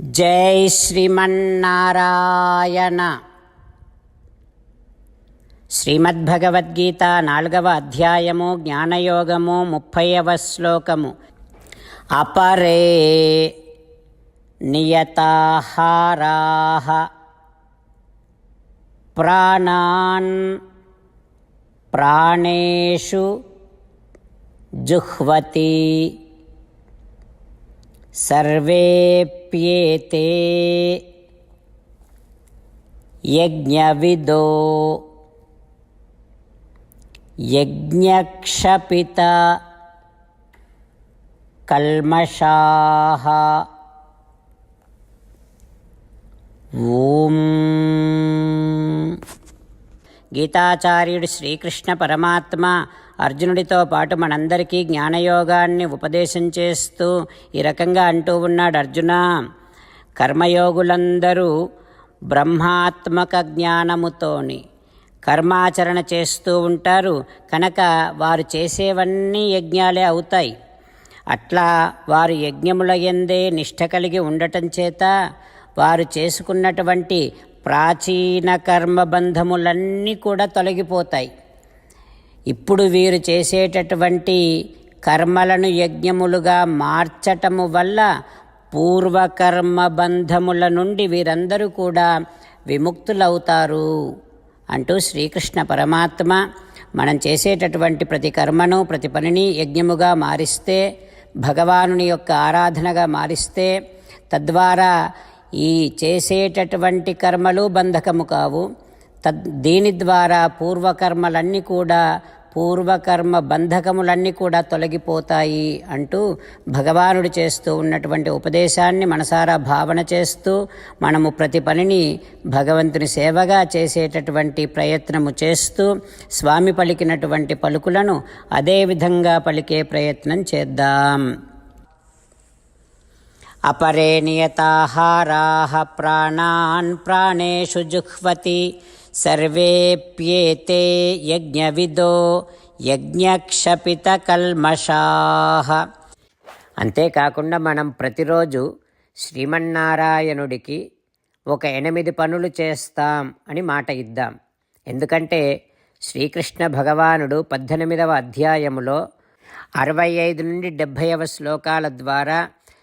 జై శ్రీమన్నారాయణ. శ్రీమద్భగవద్గీత నాలుగవ అధ్యాయము జ్ఞానయోగము ముప్పైవ శ్లోకము. అపరే నియతాహారా ప్రాణాన్ ప్రాణేషు జుహ్వతి. सर्वेऽप्येते यज्ञविदो यज्ञक्षपित कल्मषाः ॐ గీతాచార్యుడు శ్రీకృష్ణ పరమాత్మ అర్జునుడితో పాటు మనందరికీ జ్ఞానయోగాన్ని ఉపదేశం చేస్తూ ఈ రకంగా అంటూ ఉన్నాడు అర్జున. కర్మయోగులందరూ బ్రహ్మాత్మక జ్ఞానముతోని కర్మాచరణ చేస్తూ ఉంటారు. కనుక వారు చేసేవన్నీ యజ్ఞాలే అవుతాయి. అట్లా వారు యజ్ఞముల ఎందే నిష్ట కలిగి ఉండటం చేత వారు చేసుకున్నటువంటి ప్రాచీన కర్మబంధములన్నీ కూడా తొలగిపోతాయి. ఇప్పుడు వీరు చేసేటటువంటి కర్మలను యజ్ఞములుగా మార్చటము వల్ల పూర్వకర్మ బంధముల నుండి వీరందరూ కూడా విముక్తులవుతారు అంటూ శ్రీకృష్ణ పరమాత్మ మనం చేసేటటువంటి ప్రతి కర్మను ప్రతి పనిని యజ్ఞముగా మారిస్తే భగవానుని యొక్క ఆరాధనగా మారిస్తే తద్వారా ఈ చేసేటటువంటి కర్మలు బంధకము కావు. తద్ దీని ద్వారా పూర్వకర్మలన్నీ కూడా పూర్వకర్మ బంధకములన్నీ కూడా తొలగిపోతాయి అంటూ భగవానుడు చేస్తూ ఉన్నటువంటి ఉపదేశాన్ని మనసారా భావన చేస్తూ మనము ప్రతి పనిని భగవంతుని సేవగా చేసేటటువంటి ప్రయత్నము చేస్తూ స్వామి పలికినటువంటి పలుకులను అదే విధంగా పలికే ప్రయత్నం చేద్దాం अपरे नियताहाराः प्राणान् प्राणेषु जुह्वति सर्वेऽप्येते యజ్ఞవిదో యజ్ఞక్షపితకల్మషాः అంతేకాకుండా మనం ప్రతిరోజు శ్రీమన్నారాయణుడికి ఒక ఎనిమిది పనులు చేస్తాం అని మాట ఇద్దాం ఎందుకంటే శ్రీకృష్ణ భగవానుడు పద్దెనిమిదవ అధ్యాయములో అరవై ఐదు నుండి డెబ్భైవ శ్లోకాల ద్వారా